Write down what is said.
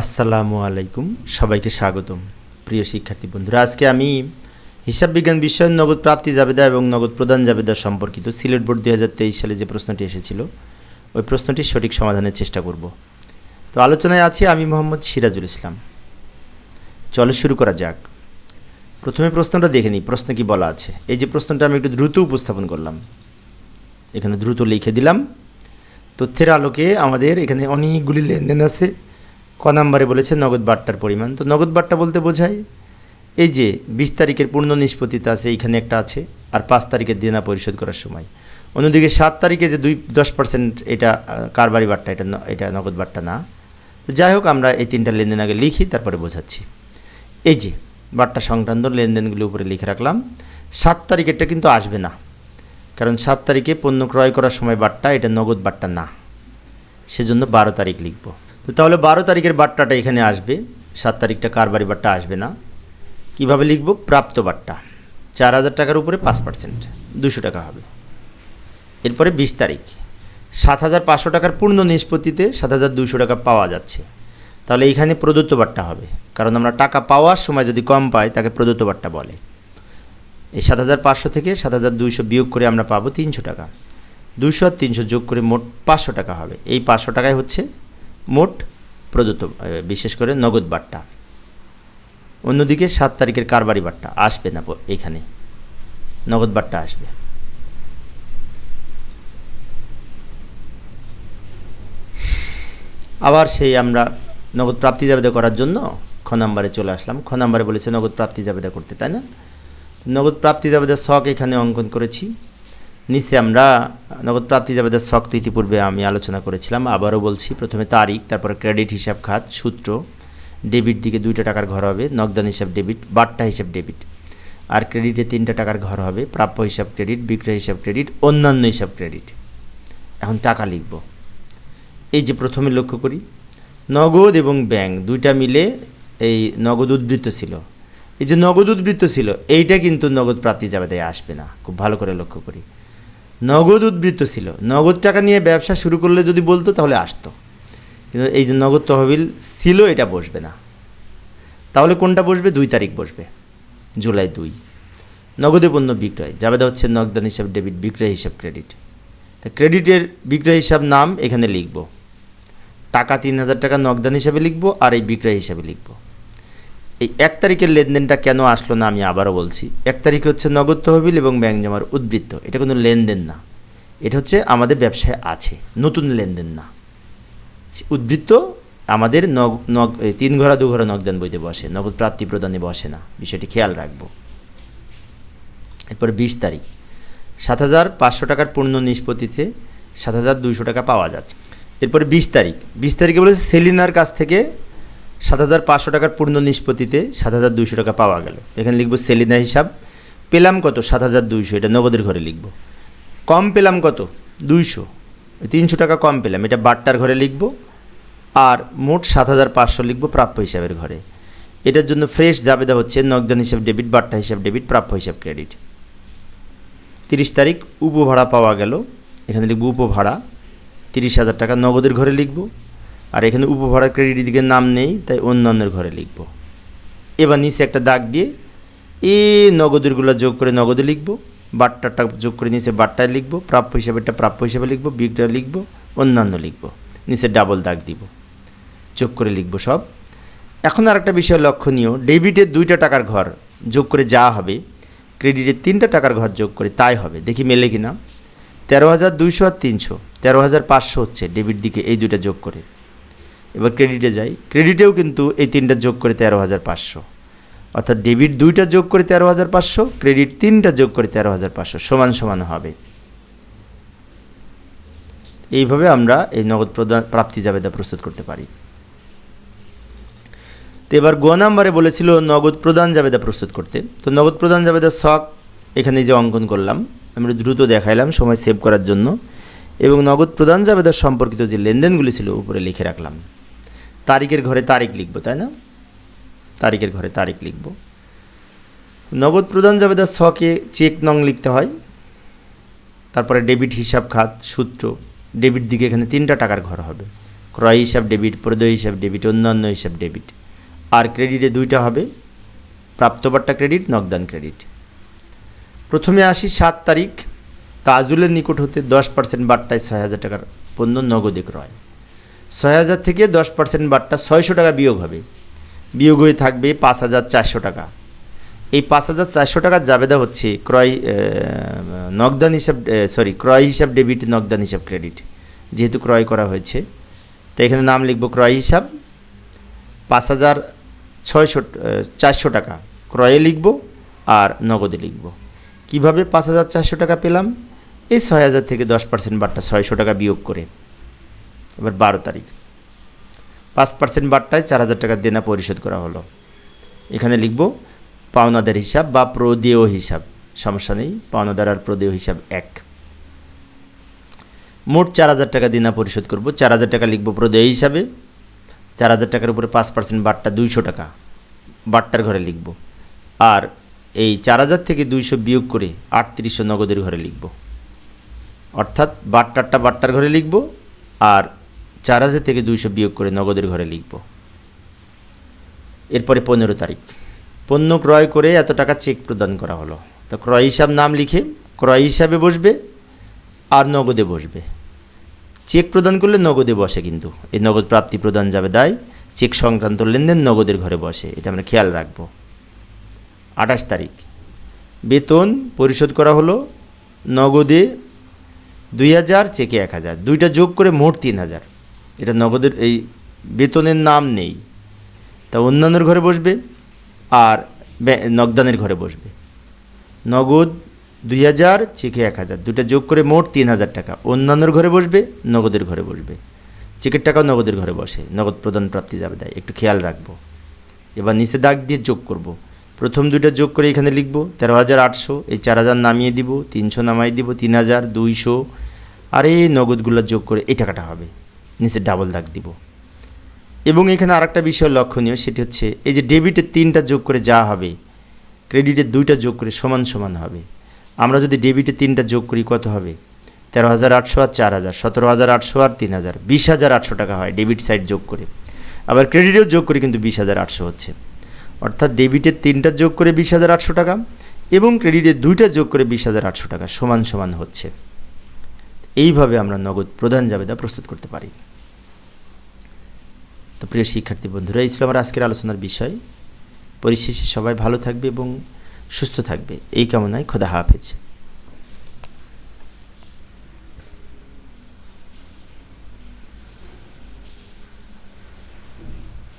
আসসালামু আলাইকুম, সবাইকে স্বাগতম। প্রিয় শিক্ষার্থী বন্ধুরা, আজকে আমি হিসাব বিজ্ঞান বিষয়ের নগদ প্রাপ্তি জাবেদা এবং নগদ প্রদান জাবেদা সম্পর্কিত সিলেট বোর্ড দু হাজার তেইশ সালে যে প্রশ্নটি এসেছিল, ওই প্রশ্নটির সঠিক সমাধানের চেষ্টা করব। তো আলোচনায় আছি আমি মোহাম্মদ সিরাজুল ইসলাম। চলো শুরু করা যাক। প্রথমে প্রশ্নটা দেখে নিই, প্রশ্নে কি বলা আছে? এই যে প্রশ্নটা আমি একটু দ্রুত উপস্থাপন করলাম। এখানে দ্রুত লিখে দিলাম। তথ্যের আলোকে আমাদের এখানে অনেকগুলি লেনদেন আছে। ক নাম্বারে বলেছে নগদ বাট্টার পরিমাণ। তো নগদ বাট্টা বলতে বোঝায়, এই যে বিশ তারিখের পূর্ণ নিষ্পত্তিতে আছে, এইখানে একটা আছে, আর পাঁচ তারিখের দেনা পরিশোধ করার সময়। অন্যদিকে সাত তারিখে যে দুই, দশ পার্সেন্ট এটা কারবারি বাট্টা, এটা এটা নগদ বাট্টা না। তো যাই হোক, আমরা এই তিনটা লেনদেন আগে লিখি, তারপরে বোঝাচ্ছি। এই যে বাট্টা সংক্রান্ত লেনদেনগুলি উপরে লিখে রাখলাম, সাত তারিখেরটা কিন্তু আসবে না। কারণ সাত তারিখে পণ্য ক্রয় করার সময় বাট্টা, এটা নগদ বাট্টা না। সেজন্য বারো তারিখ লিখব। তো তাহলে বারো তারিখের বার্তাটা এখানে আসবে। সাত তারিখটা কারবারি বার্তা আসবে না? কীভাবে লিখব? প্রাপ্ত বার্তা। চার হাজার টাকার উপরে পাঁচ পার্সেন্ট। দুশো টাকা হবে। এরপরে বিশ তারিখ। সাত হাজার পাঁচশো টাকার পূর্ণ নিষ্পত্তিতে সাত হাজার দুশো টাকা পাওয়া যাচ্ছে। তাহলে এইখানে প্রদত্ত বার্তা হবে। কারণ আমরা টাকা পাওয়ার সময় যদি কম পাই, তাকে প্রদত্ত বার্তা বলে। এই সাত হাজার পাঁচশো থেকে সাত হাজার দুইশো বিয়োগ করে আমরা পাবো তিনশো টাকা। দুশো আর তিনশো যোগ করে মোট পাঁচশো টাকা হবে। এই পাঁচশো টাকায় হচ্ছে মোট প্রদত্ত বিশেষ করে নগদ বাট্টা। অন্যদিকে সাত তারিখের কারবারি বাট্টা আসবে না এখানে। নগদ বাট্টা আসবে। আবার সেই আমরা নগদ প্রাপ্তি জাবেদা করার জন্য খ নাম্বারে চলে আসলাম। খ নাম্বারে বলেছে নগদ প্রাপ্তি জাবেদা করতে, তাই না? নগদ প্রাপ্তি জাবেদার শখ এখানে অঙ্কন করেছি। নিচে আমরা নগদ প্রাপ্তি জাবেদার শক্ত ইতিপূর্বে আমি আলোচনা করেছিলাম, আবারও বলছি, প্রথমে তারিখ, তারপরে ক্রেডিট, হিসাব খাত, সূত্র, ডেবিট দিকে দুইটা টাকার ঘর হবে, নগদান হিসাব ডেবিট, বাট্টা হিসাব ডেবিট। আর ক্রেডিটে তিনটা টাকার ঘর হবে, প্রাপ্য হিসাব ক্রেডিট, বিক্রয় হিসাব ক্রেডিট, অন্যান্য হিসাব ক্রেডিট। এখন টাকা লিখব। এই যে প্রথমে লক্ষ্য করি, নগদ এবং ব্যাংক দুইটা মিলে এই নগদ উদ্বৃত্ত ছিল। এই যে নগদ উদ্বৃত্ত ছিল, এইটা কিন্তু নগদ প্রাপ্তি জাবেদায় আসবে না, খুব ভালো করে লক্ষ্য করি। নগদ উদ্বৃত্ত ছিল। নগদ টাকা নিয়ে ব্যবসা শুরু করলে যদি বলতো, তাহলে আসতো। কিন্তু এই যে নগদ তহবিল ছিল, এটা বসবে না। তাহলে কোনটা বসবে? দুই তারিখ বসবে। জুলাই দুই। নগদে পণ্য বিক্রয়। জাবেদা হচ্ছে নগদান হিসাব, ডেবিট, বিক্রয় হিসাব, ক্রেডিট। তা ক্রেডিটের বিক্রয় হিসাব নাম এখানে লিখব। টাকা তিন হাজার টাকা নগদান হিসাবে লিখব, আর এই বিক্রয় হিসাবে লিখব। এই এক তারিখের লেনদেনটা কেন আসলো না আমি আবারও বলছি। এক তারিখে হচ্ছে নগদ তহবিল এবং ব্যাংক জমার উদ্বৃত্ত। এটা কোনো লেনদেন না। এটা হচ্ছে আমাদের ব্যবসায় আছে, নতুন লেনদেন না। উদ্বৃত্ত আমাদের নগ নগ তিন ঘোড়া, দু ঘোড়া নগদান বইতে বসে, নগদ প্রাপ্তি প্রদানে বসে না। বিষয়টি খেয়াল রাখব। এরপর বিশ তারিখ। সাত হাজার পাঁচশো টাকার পূর্ণ নিষ্পত্তিতে সাত হাজার দুইশো টাকা পাওয়া যাচ্ছে। এরপরে বিশ তারিখ। বিশ তারিখে বলেছে সেলিনার কাছ থেকে সাত হাজার পাঁচশো টাকার পূর্ণ নিষ্পত্তিতে সাত হাজার দুইশো টাকা পাওয়া গেল। এখানে লিখব সেলিনা হিসাব। পেলাম কত? সাত হাজার দুইশো। এটা নগদের ঘরে লিখব। কম পেলাম কত? দুইশো। তিনশো টাকা কম পেলাম। এটা বাট্টার ঘরে লিখব। আর মোট সাত হাজার পাঁচশো লিখব প্রাপ্য হিসাবের ঘরে। এটার জন্য ফ্রেশ জাবেদা হচ্ছে নগদান হিসাব ডেবিট, বাট্টা হিসাব ডেবিট, প্রাপ্য হিসাব ক্রেডিট। তিরিশ তারিখ উপভাড়া পাওয়া গেল। এখানে লিখব উপভাড়া। তিরিশ হাজার টাকা নগদের ঘরে লিখব। আর এখানে উপভাড়া ক্রেডিট দিকে নাম নেই, তাই অন্যান্যের ঘরে লিখব। এবার নিচে একটা দাগ দিয়ে এ নগদেরগুলো যোগ করে নগদে লিখব, বাট্টাটা যোগ করে নিচে বাট্টায় লিখব, প্রাপ্য হিসাবেটা প্রাপ্য হিসাবে লিখব, বিক্রয় লিখব, অন্যান্য লিখব। নিচে ডাবল দাগ দিব। যোগ করে লিখব সব। এখন আর একটা বিষয় লক্ষণীয় ডেবিটের দুইটা টাকার ঘর যোগ করে যা হবে ক্রেডিটের তিনটা টাকার ঘর যোগ করে তাই হবে। দেখি মেলে কিনা। তেরো হাজার দুইশো আর তিনশো, তেরো হাজার পাঁচশো হচ্ছে ডেবিট দিকে এই দুইটা যোগ করে। এবার ক্রেডিটে যাই। ক্রেডিটেও কিন্তু এই তিনটা যোগ করে তেরো হাজার পাঁচশো। অর্থাৎ ডেবিট দুইটা যোগ করে তেরো হাজার পাঁচশো ক্রেডিট তিনটা যোগ করে তেরো হাজার পাঁচশো সমান সমান হবে। এইভাবে আমরা এই নগদ প্রদান প্রাপ্তি জাবেদা প্রস্তুত করতে পারি। তো এবার গ নাম্বারে বলেছিল নগদ প্রদান জাবেদা প্রস্তুত করতে। তো নগদ প্রদান জাবেদার শখ এখানে যে অঙ্কন করলাম, আমরা দ্রুত দেখাইলাম, সময় সেভ করার জন্য। এবং নগদ প্রদান জাবেদার সম্পর্কিত যে লেনদেনগুলি ছিল, উপরে লিখে রাখলাম। তারিখের ঘরে তারিখ লিখব, তাই না? তারিখের ঘরে তারিখ লিখব। নগদ প্রদান জাবেদার শখে চেক নং লিখতে হয়। তারপরে ডেবিট হিসাব খাত সূত্র, ডেবিট দিকে এখানে তিনটা টাকার ঘর হবে। ক্রয় হিসাব ডেবিট, প্রদেয় হিসাব ডেবিট, অন্যান্য হিসাব ডেবিট। আর ক্রেডিটে দুইটা হবে, প্রাপ্তবার্তা ক্রেডিট, নগদান ক্রেডিট। প্রথমে আসি সাত তারিখ, তাজুলের নিকট হতে দশ পার্সেন্ট বাট্টায় ছয় হাজার টাকার পণ্য নগদে ক্রয়। ছয় হাজার থেকে দশ পার্সেন্ট বাট্টা ছয়শো টাকা বিয়োগ হবে। বিয়োগ হয়ে থাকবে পাঁচ হাজার চারশো টাকা। এই পাঁচ হাজার চারশো টাকার জাবেদা হচ্ছে ক্রয় আহ, নগদান হিসাব সরি ক্রয় হিসাব ডেবিট নগদান হিসাব ক্রেডিট যেহেতু ক্রয় করা হয়েছে। তো এখানে নাম লিখব ক্রয় হিসাব। পাঁচ হাজার ছয়শো চারশো টাকা ক্রয়ে লিখব আর নগদে লিখব। কীভাবে পাঁচ হাজার চারশো টাকা পেলাম? এই ছয় হাজার থেকে দশ পার্সেন্ট বারটা ছয়শো টাকা বিয়োগ করে। এবার বারো তারিখ। পাঁচ পার্সেন্ট বারটায় চার হাজার টাকা দেনা পরিশোধ করা হলো। এখানে লিখব, পাওনাদার হিসাব বা প্রদেয় হিসাব। সমস্যা নেই, পাওনাদার আর প্রদেয় হিসাব এক। মোট চার হাজার টাকা দেনা পরিশোধ করব। চার হাজার টাকা লিখব প্রদেয় হিসাবে। চার হাজার টাকার উপরে পাঁচ পার্সেন্ট বাটটা দুইশো টাকা। বাট্টার ঘরে লিখব। আর এই চার হাজার থেকে দুইশো বিয়োগ করে আটত্রিশশো নগদের ঘরে লিখব। অর্থাৎ বাট্টারটা বাট্টার ঘরে লিখব। আর চার হাজার থেকে দুইশো বিয়োগ করে নগদের ঘরে লিখব। এরপরে পনেরো তারিখ। পণ্য ক্রয় করে এত টাকা চেক প্রদান করা হলো। তো ক্রয় হিসাব নাম লিখে ক্রয় হিসাবে বসবে আর নগদে বসবে। চেক প্রদান করলে নগদে বসে কিন্তু। এই নগদ প্রাপ্তি প্রদান যাবে দায় চেক সংক্রান্ত লেনদেন নগদের ঘরে বসে। এটা আমরা খেয়াল রাখব। আঠাশ তারিখ। বেতন পরিশোধ করা হলো নগদে দুই হাজার, চেকে এক হাজার। দুইটা যোগ করে মোট তিন হাজার। এটা নগদের এই বেতনের নাম নেই। তা অন্যান্যর ঘরে বসবে আর নগদানের ঘরে বসবে। নগদ দুই হাজার, চেকে এক হাজার। দুটা যোগ করে মোট তিন হাজার টাকা। অন্যান্যর ঘরে বসবে, নগদের ঘরে বসবে। চেকের টাকাও নগদের ঘরে বসে। নগদ প্রদান প্রাপ্তি যাবে দেয় একটু খেয়াল রাখব। এবার নিচে দাগ দিয়ে যোগ করব। প্রথম দুইটা যোগ করে এখানে লিখব তেরো হাজার আটশো। এই চার হাজার নামিয়ে দিব, তিনশো নামাই দিব, তিন হাজার দুইশো। আর এই নগদগুলো যোগ করে এই টাকাটা হবে। নিচে ডাবল দাগ দিব। এবং এখানে আরেকটা বিষয় লক্ষণীয়, সেটি হচ্ছে এই যে ডেবিটের তিনটা যোগ করে যা হবে ক্রেডিটের দুইটা যোগ করে সমান সমান হবে। আমরা যদি ডেবিটে তিনটা যোগ করি, কত হবে? তেরো হাজার আটশো আর চার হাজার, সতেরো হাজার আটশো আর তিন হাজার, বিশ হাজার আটশো টাকা হয় ডেবিট সাইড যোগ করে। আবার ক্রেডিটেও যোগ করে, কিন্তু বিশ হাজার আটশো হচ্ছে। অর্থাৎ ডেবিটের তিনটা যোগ করে বিশ হাজার আটশো টাকা, এবং ক্রেডিটের দুইটা যোগ করে বিশ হাজার আটশো টাকা সমান সমান হচ্ছে। এইভাবে আমরা নগদ প্রধান জাবেদা প্রস্তুত করতে পারি। তো প্রিয় শিক্ষার্থী বন্ধুরা, এই ছিল আমার আজকের আলোচনার বিষয়। পরিশেষে সবাই ভালো থাকবে এবং সুস্থ থাকবে। এই কামনায় খোদা হাফেজ।